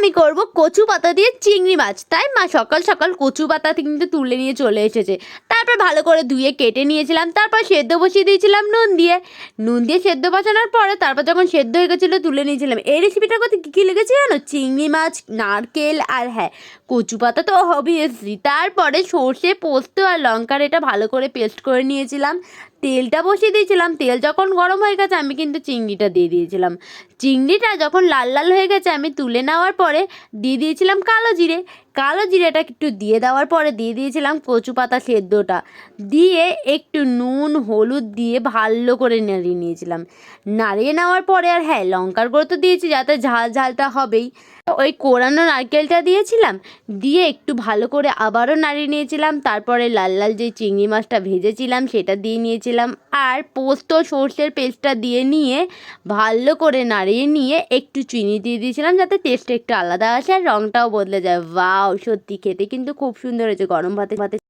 আমি করব কচু পাতা দিয়ে চিংড়ি মাছ। তাই মা সকাল সকাল কচু পাতা কিন্তু তুলে নিয়ে চলে এসেছে। তারপর ভালো করে ধুয়ে কেটে নিয়েছিলাম, তারপর সেদ্ধ বসিয়ে দিয়েছিলাম নুন দিয়ে। নুন দিয়ে সেদ্ধ বসানোর পরে তারপর যখন সেদ্ধ হয়ে গেছিল তুলে নিয়েছিলাম। এই রেসিপিটা করতে কী কী লেগেছে জানো? চিংড়ি মাছ, নারকেল আর হ্যাঁ কচু পাতা তো অবভিয়াসলি তারপরে সর্ষে, পোস্ত আর লঙ্কার এটা ভালো করে পেস্ট করে নিয়েছিলাম। তেলটা বসিয়ে দিয়েছিলাম। তেল যখন গরম হয়ে গেছে, আমি কিন্তু চিংড়িটা দিয়ে দিয়েছিলাম। চিংড়িটা যখন লাল লাল হয়ে গেছে, আমি তুলে নেওয়ার পরে দিয়ে দিয়েছিলাম কালো জিরে। কালো জিরেটা একটু দিয়ে দেওয়ার পরে দিয়ে দিয়েছিলাম কচু পাতা সেদ্ধটা। দিয়ে একটু নুন, হলুদ দিয়ে ভালো করে নাড়িয়ে নিয়েছিলাম। নাড়িয়ে নেওয়ার পরে আর হ্যাঁ লঙ্কার গুঁড়ো তো দিয়েছি, যাতে ঝাল ঝালটা হবেই। ওই কোরানো নারকেলটা দিয়েছিলাম, দিয়ে একটু ভালো করে আবারও নাড়িয়ে নিয়েছিলাম। তারপরে লাল লাল যে চিংড়ি মাছটা ভেজেছিলাম, সেটা দিয়ে নিয়েছিলাম। আর পোস্ত সর্ষের পেস্টটা দিয়ে নিয়ে ভালো করে নাড়িয়ে নিয়ে একটু চিনি দিয়ে দিয়েছিলাম যাতে টেস্টটা একটু আলাদা আসে আর রঙটাও বদলে যায়। ওয়াও সত্যি খেতে কিন্তু খুব সুন্দর হয়েছে গরম ভাতে ভাতে।